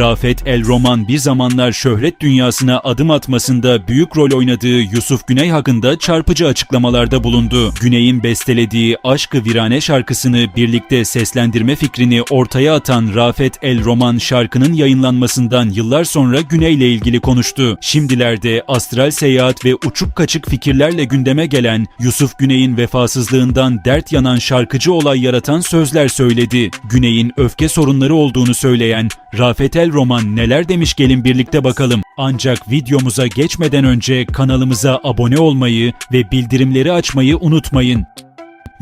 Rafet El Roman bir zamanlar şöhret dünyasına adım atmasında büyük rol oynadığı Yusuf Güney hakkında çarpıcı açıklamalarda bulundu. Güney'in bestelediği Aşkı Virane şarkısını birlikte seslendirme fikrini ortaya atan Rafet El Roman şarkının yayınlanmasından yıllar sonra Güney ile ilgili konuştu. Şimdilerde astral seyahat ve uçuk kaçık fikirlerle gündeme gelen Yusuf Güney'in vefasızlığından dert yanan şarkıcı olay yaratan sözler söyledi. Güney'in öfke sorunları olduğunu söyleyen Rafet El Roman neler demiş gelin birlikte bakalım. Ancak videomuza geçmeden önce kanalımıza abone olmayı ve bildirimleri açmayı unutmayın.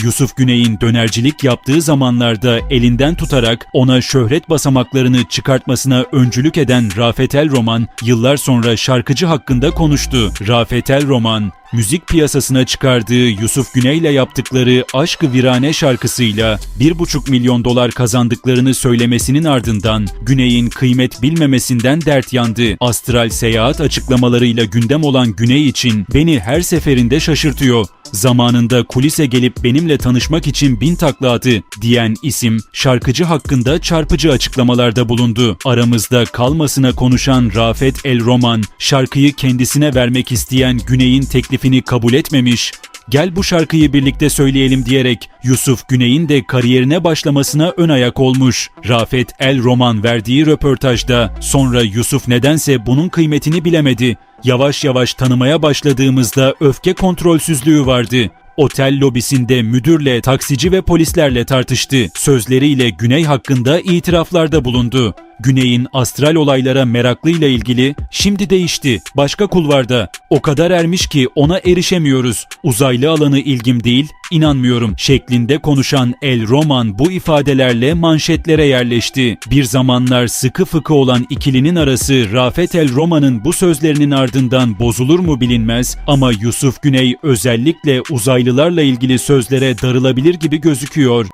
Yusuf Güney'in dönercilik yaptığı zamanlarda elinden tutarak ona şöhret basamaklarını çıkartmasına öncülük eden Rafet El Roman yıllar sonra şarkıcı hakkında konuştu. Rafet El Roman, müzik piyasasına çıkardığı Yusuf Güney ile yaptıkları Aşkı Virane şarkısıyla 1,5 milyon dolar kazandıklarını söylemesinin ardından Güney'in kıymet bilmemesinden dert yandı. Astral seyahat açıklamalarıyla gündem olan Güney için beni her seferinde şaşırtıyor. Zamanında kulise gelip benimle tanışmak için bin takla attı diyen isim şarkıcı hakkında çarpıcı açıklamalarda bulundu. Aramızda kalmasına konuşan Rafet El Roman şarkıyı kendisine vermek isteyen Güney'in teklifini kabul etmemiş, gel bu şarkıyı birlikte söyleyelim diyerek Yusuf Güney'in de kariyerine başlamasına ön ayak olmuş. Rafet El Roman verdiği röportajda sonra Yusuf nedense bunun kıymetini bilemedi. Yavaş yavaş tanımaya başladığımızda öfke kontrolsüzlüğü vardı. Otel lobisinde müdürle, taksici ve polislerle tartıştı. Sözleriyle Güney hakkında itiraflarda bulundu. Güney'in astral olaylara meraklıyla ilgili şimdi değişti. Başka kulvarda. O kadar ermiş ki ona erişemiyoruz. Uzaylı alanı ilgim değil, inanmıyorum şeklinde konuşan El Roman bu ifadelerle manşetlere yerleşti. Bir zamanlar sıkı fıkı olan ikilinin arası Rafet El Roman'ın bu sözlerinin ardından bozulur mu bilinmez ama Yusuf Güney özellikle uzaylılarla ilgili sözlere darılabilir gibi gözüküyor.